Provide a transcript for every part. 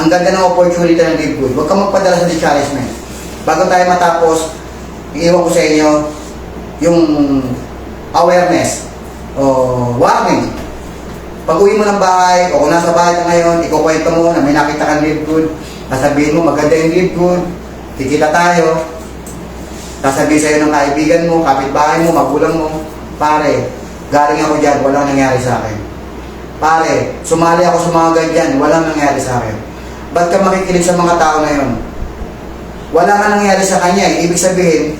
ang ganda ng opportunity ng Live Good. Huwag kang magpadala sa discouragement. Bago tayo matapos, iiwan ko sa inyo yung awareness o warning. Pag uwi mo ng bahay, o kung nasa bahay ka ngayon, ikukwento mo na may nakita kang Live Good, sasabihin mo maganda yung Live Good, kikita tayo, sasabihin sa'yo ng kaibigan mo, kapitbahay mo, magulang mo, pare, galing ako dyan, walang nangyari sa akin. Pare, sumali ako sa mga ganyan, walang nangyari sa akin. Ba't ka makikinig sa mga tao na yun? Wala nga nangyari sa kanya eh. Ibig sabihin,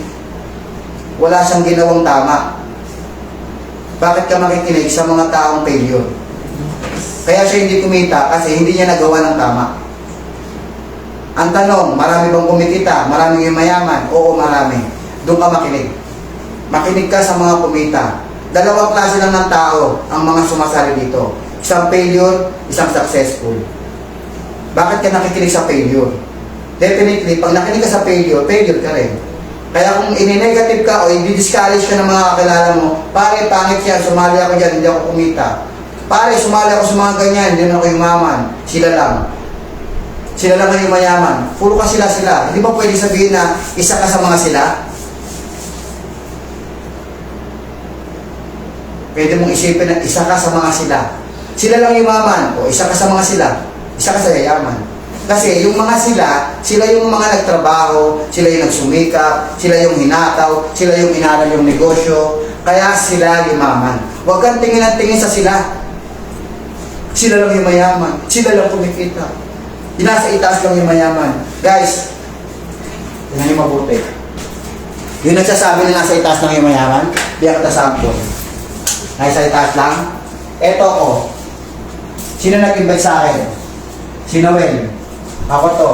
wala siyang ginawang tama. Bakit ka makikinig sa mga taong failure? Kaya siya hindi kumita kasi hindi niya nagawa ng tama. Ang tanong, marami bang kumikita? Marami yung mayaman? Oo, marami. Doon ka makinig. Makinig ka sa mga kumita. Dalawang klase lang ng tao ang mga sumasali dito. Isang failure, isang successful. Bakit ka nakikinig sa failure? Definitely, pag nakinig ka sa failure, failure ka rin. Kaya kung ini-negative ka o i-discourage ka ng mga kakilala mo, pare, pangit yan, sumali ako dyan, hindi ako kumita. Pare, sumali ako sa mga ganyan, hindi na ako yumaman. Sila lang. Sila lang ang mayaman. Puro ka sila sila. Hindi ba pwede sabihin na isa ka sa mga sila? Pwede mong isipin na isa ka sa mga sila. Sila lang yumaman o isa ka sa mga sila. Sa yayaman. Kasi yung mga sila, sila yung mga nagtrabaho, sila yung nagsumikap, sila yung hinataw, sila yung inaral yung negosyo, kaya sila yumaman. Huwag kang tingin ang tingin sa sila. Sila lang yung mayaman, sila lang kumikita. Yung nasa itaas lang yung mayaman. Guys, tingnan niyo mabuti. Yung nagsasabi na nasa itaas lang yung mayaman, biyak kita sample. Nasa itaas lang. Eto ko. Sino nag-invite sa akin? Si Noel. Ako to.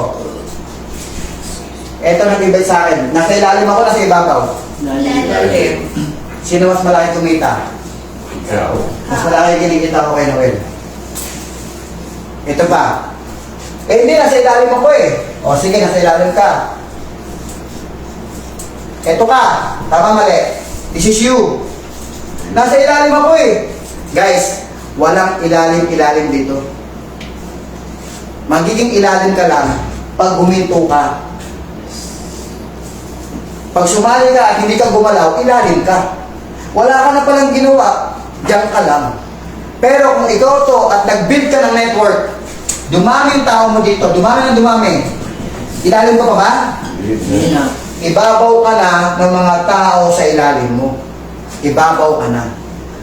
Eto nag-invite sa akin. Nasa ilalim ako, nasa ibabaw. Lalim. Sino mas malaki kumita? Ikaw. Mas malaki kinikita ko kay Noel. Ito pa. Eh hindi, nasa ilalim ako eh. O sige, nasa ilalim ka. Ito ka. Tama mali. This is you. Nasa ilalim ako eh. Guys, walang ilalim-ilalim dito. Magiging ilalim ka lang pag huminto ka. Pag sumali ka at hindi ka gumalaw, ilalim ka. Wala ka na palang ginawa, diyan ka lang. Pero kung ikaw to at nag-build ka ng network, dumami yung tao mo dito, dumami na dumami. Ilalim ka pa ba? Hindi na. Ibabaw ka na ng mga tao sa ilalim mo. Ibabaw ka na.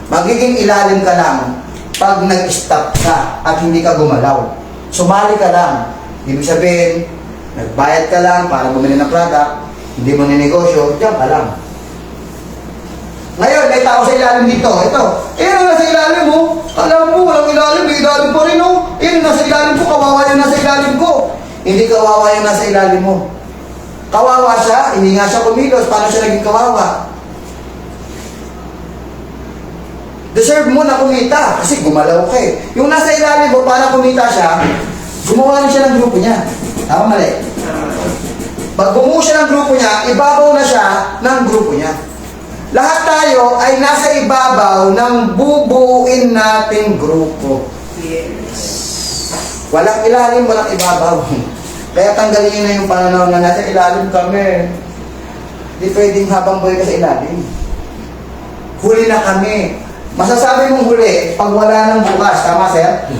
Magiging ilalim ka lang pag nag-stop ka at hindi ka gumalaw. Sumali ka lang. Ibig sabihin, nagbayad ka lang para bumili ng product, hindi mo ninegosyo, diyan ka lang. Ngayon, may tao sa ilalim dito. Ito. Eh, ano nasa ilalim mo? Alam mo, walang ilalim. May ilalim pa rin, oh. Eh, nasa ilalim ko. Kawawa yung nasa ilalim ko. Hindi kawawa yung nasa ilalim mo. Kawawa siya. Hindi nga siya kumilos. Paano siya naging kawawa? Deserve mo na kumita. Kasi gumalaw ka eh. Yung nasa ilalim mo, para kumita siya, gumawa rin siya ng grupo niya. Tama mali. Pag bumuo siya ng grupo niya, ibabaw na siya ng grupo niya. Lahat tayo ay nasa ibabaw ng bubuuin nating grupo. Walang ilalim, walang ibabaw. Kaya tanggalin niyo na yung pananaw na nasa ilalim kami. Hindi pwedeng habang buhay ka sa ilalim. Huli na kami. Masasabi mong huli pag wala ng bukas. Tama, sir?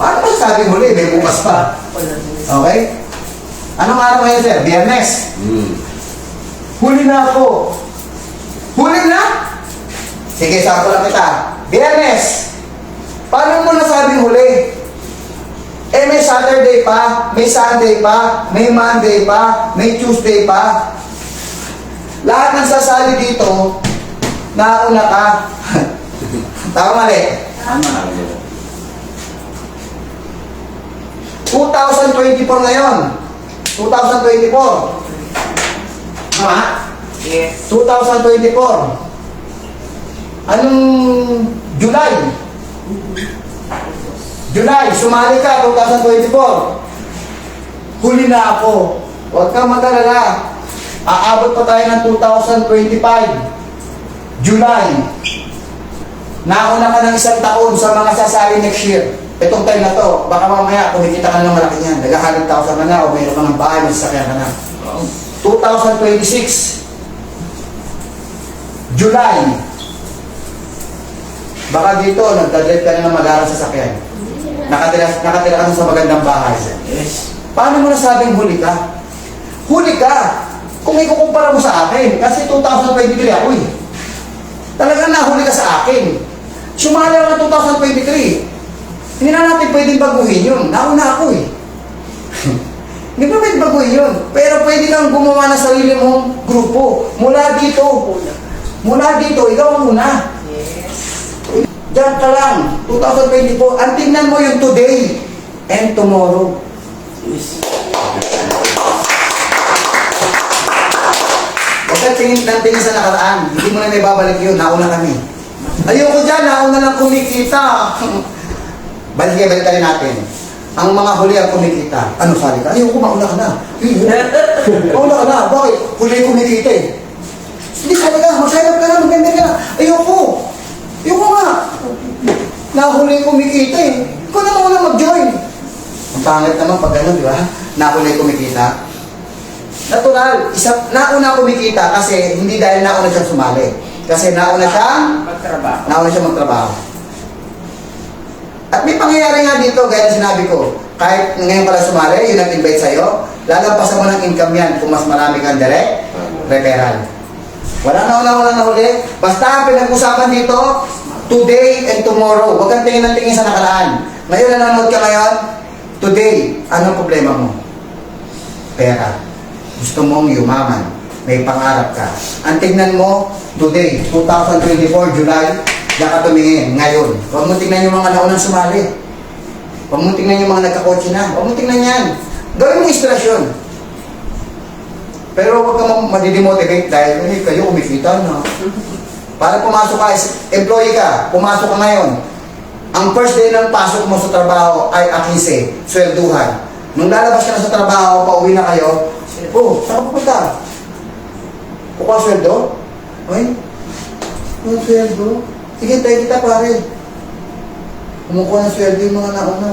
Paano masasabi huli? May bukas pa. Okay? Anong araw ngayon, sir? Biyernes. Hmm. Huli na ako. Huli na? Sige, sample lang kita. Biyernes. Paano mo nasabing huli? Eh, may Saturday pa, may Sunday pa, may Monday pa, may Tuesday pa. Lahat ng sasali dito, nauna ka. Tama mali. Tama. 2024 ngayon. 2024. Tama? Yes. 2024. Anong July? July, sumali ka, 2024. Huli na ako. Huwag kang mag-alala. Aabot pa tayo ng 2025. July. Nauna ka ng isang taon sa mga sasali next year. Itong time na to, baka mamaya kumikita ka na ng malaki niyan. Nag-100,000 ka na o mayroon ka ng bahay, may sasakyan ka na. 2026, July. Baka dito, nagdadrive ka na ng mag-aaral sa sasakyan. Nakatira, nakatira ka sa magandang bahay. Yes. Paano mo nasabing huli ka? Huli ka! Kung ikukumpara mo sa akin, kasi 2023 ako eh. Talagang nahuli ka sa akin. Sumali ako ng 2023. Hindi na natin pwedeng baguhin yun. Nauna ako eh. Hindi pa pwede baguhin yun. Pero pwede kang gumawa ng sarili mong grupo. Mula dito. Mula dito, ikaw ang una. Yes. Diyan ka lang. 2024. Ang tingnan mo yung today and tomorrow. Yes. Ka tingin ng tingin sa nakaraan. Hindi mo na may babalik yun. Nauna kami. Ayoko dyan. Nauna lang kumikita. balik balik tayo natin. Ang mga huli ang kumikita. Ano sabi ka? Ayoko, mauna ka na. mauna ka na. Bakit? Huli kumikita eh. Hindi sabi ka, up ka na, mag-member ka na. Ayoko. Ayoko nga. Nahuli kumikita eh. Ikaw na mauna mag-join. Ang pangit naman pag gano'n, di ba? Nahuli kumikita. Natural, isa, nauna kumikita kasi hindi dahil nauna siyang sumali. Kasi nauna siyang, Magtrabaho. nauna siyang magtrabaho. At may pangyayari nga dito, gaya sinabi ko, kahit ngayon pala sumali, yun ang invite sa'yo, lalampasan mo ng income yan kung mas marami kang direct referral. Wala na wala wala na huli. Basta ang pinag-usapan dito, today and tomorrow. Huwag kang tingin ng tingin sa nakaraan. Ngayon nanonood ka ngayon, today, anong problema mo? Pera. Gusto mong yumaman. May pangarap ka. Ang tingnan mo, today, 2024, July, diyan ka tumingin, ngayon. Huwag mo tingnan yung mga naunang sumali. Huwag mo tingnan yung mga nagkakotse na. Huwag mo tingnan yan. Gawin mo inspirasyon. Pero huwag ka ma- madidemotivate dahil eh, kayo kumikita na. Para pumasok ka, employee ka, pumasok ka ngayon. Ang first day ng pasok mo sa trabaho ay akise, swelduhan. Nung lalabas ka na sa trabaho, pauwi na kayo, oh, saan ka pupunta? Kukuha sweldo? Ay, yung sweldo? Sige, tayo kita pare. Kumukuha ng sweldo yung mga nauna.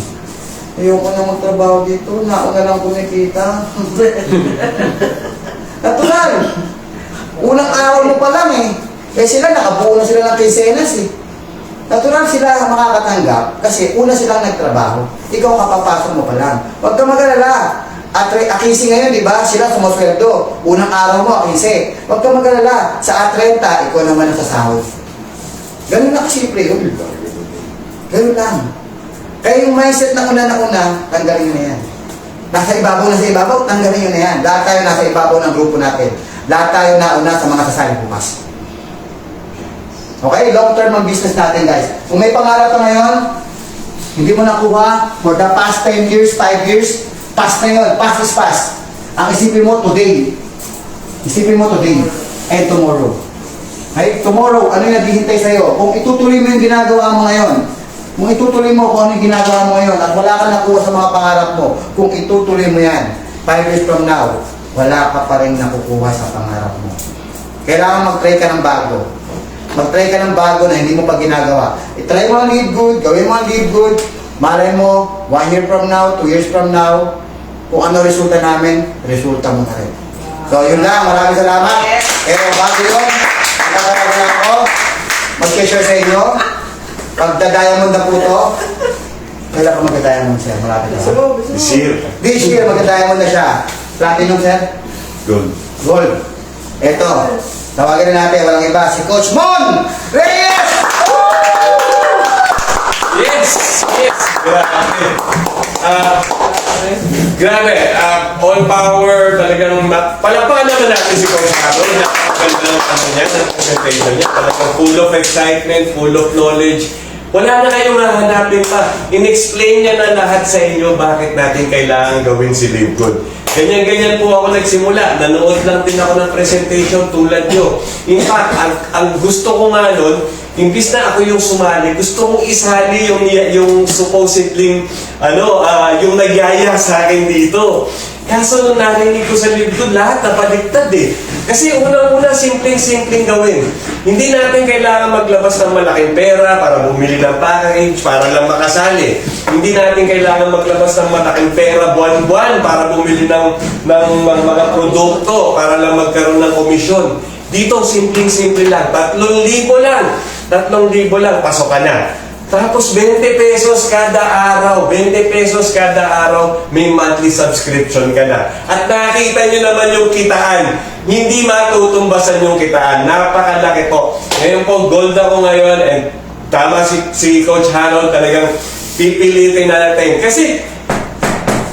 Ayoko na magtrabaho dito, nauna lang kumikita. Natural. Unang araw mo pa lang eh. Eh sila, nakabuo na sila ng quincenas eh. Natural sila makakatanggap kasi una silang nagtrabaho. Ikaw kapapasok mo pa lang. Huwag ka mag-alala. At akisi ngayon, di ba? Sila sumasweldo. Unang araw mo, akisi. Huwag ka mag-alala. Sa A30, ikaw naman ang sasahod. Ganun na kasimple yun. Ganun lang. Kaya yung mindset na una na una, tanggalin nyo na yan. Nasa ibabaw na sa ibabaw, tanggalin nyo na yan. Lahat tayo nasa ibabaw ng grupo natin. Lahat tayo nauna sa mga sasali bukas. Okay, long term ang business natin guys. Kung may pangarap ka ngayon, hindi mo nakuha for the past 10 years, 5 years, past na yun, past is past. Ang isipin mo today. Isipin mo today and tomorrow. Okay, tomorrow, ano yung naghihintay sa'yo? Kung itutuloy mo yung ginagawa mo ngayon, kung itutuloy mo kung ano yung ginagawa mo ngayon at wala ka nakuha sa mga pangarap mo, kung itutuloy mo yan, 5 years from now, wala ka pa rin nakukuha sa pangarap mo. Kailangan mag-try ka ng bago. Mag-try ka ng bago na hindi mo pa ginagawa. I-try mo ang lead good, gawin mo ang lead good, malay mo, one year from now, two years from now, kung ano resulta namin, resulta mo na rin. So, yun lang. Maraming salamat. Pero bago yun, nakakaraga na ako, mag-share sa inyo. Pagda-diamond na po to, kailan ka magda-diamond, sir? Malapit na. Sir. This year, magda-diamond na siya. Platinum, sir? Good. Gold. Ito, tawagin na natin, walang iba, si Coach Mon Reyes! Yes! Yes! Grabe. Ah, grabe. Ah, all power talagang palakpakan naman natin si Coach Carol. Napakaganda ng ano niya, ng presentation niya. Talagang full of excitement, full of knowledge. Wala na kayong hahanapin pa. In-explain niya na lahat sa inyo bakit natin kailangan gawin si Live Good. Ganyan-ganyan po ako nagsimula. Nanood lang din ako ng presentation tulad nyo. In fact, ang, ang gusto ko nga nun, imbis na ako yung sumali, gusto kong isali yung, yung supposedly, ano, ah, yung nagyaya sa akin dito. Kaso nung narinig ko sa libro, lahat napaliktad eh. Kasi unang-una, simpleng-simpleng gawin. Hindi natin kailangan maglabas ng malaking pera para bumili ng package, para lang makasali. Hindi natin kailangan maglabas ng malaking pera buwan-buwan para bumili ng, ng mga, mga produkto, para lang magkaroon ng komisyon. Dito, simpleng-simple lang. Tatlong libo lang. Tatlong libo lang, pasok ka na. Tapos 20 pesos kada araw, 20 pesos kada araw, may monthly subscription ka na. At nakita nyo naman yung kitaan. Hindi matutumbasan yung kitaan. Napakalaki po. Ngayon po, gold ako ngayon and tama si, si Coach Harold talagang pipilitin natin. Kasi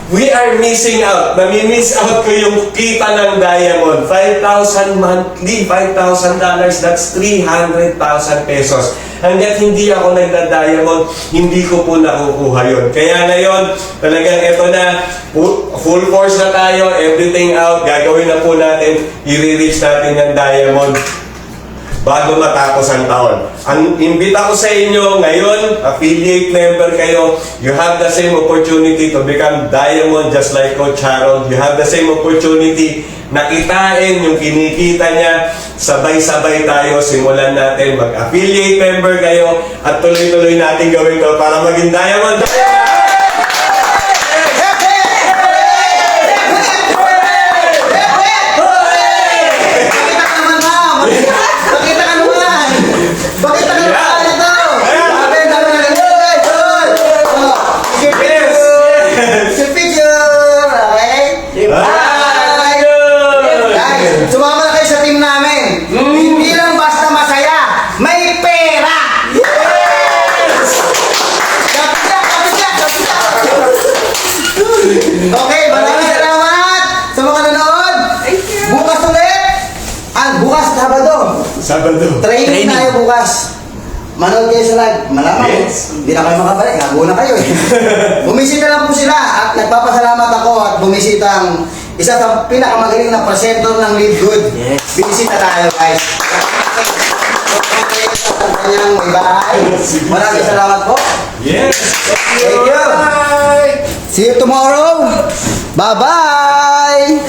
We are missing out. Nami-miss out ko yung kita ng diamond. 5,000 monthly, $5,000 dollars, that's 300,000 pesos. Hanggat hindi ako nagda-diamond, hindi ko po nakukuha yun. Kaya ngayon, talagang ito na, fu- full force na tayo, everything out, gagawin na po natin, i-reach natin yung diamond bago matapos ang taon. Ang imbita ko sa inyo ngayon, affiliate member kayo, you have the same opportunity to become diamond just like Coach Harold. You have the same opportunity na kitain yung kinikita niya. Sabay-sabay tayo, simulan natin mag-affiliate member kayo at tuloy-tuloy natin gawin to para maging diamond. Pakita hindi na kayo makabalik. Gago na kayo eh. bumisita lang po sila at nagpapasalamat ako at bumisita ang isa sa pinakamagaling na presenter ng Lead Good. Yes. Binisita tayo guys. Sa kanyang may bahay. Maraming salamat po. Yes! Thank you. Bye! See you tomorrow. Bye-bye.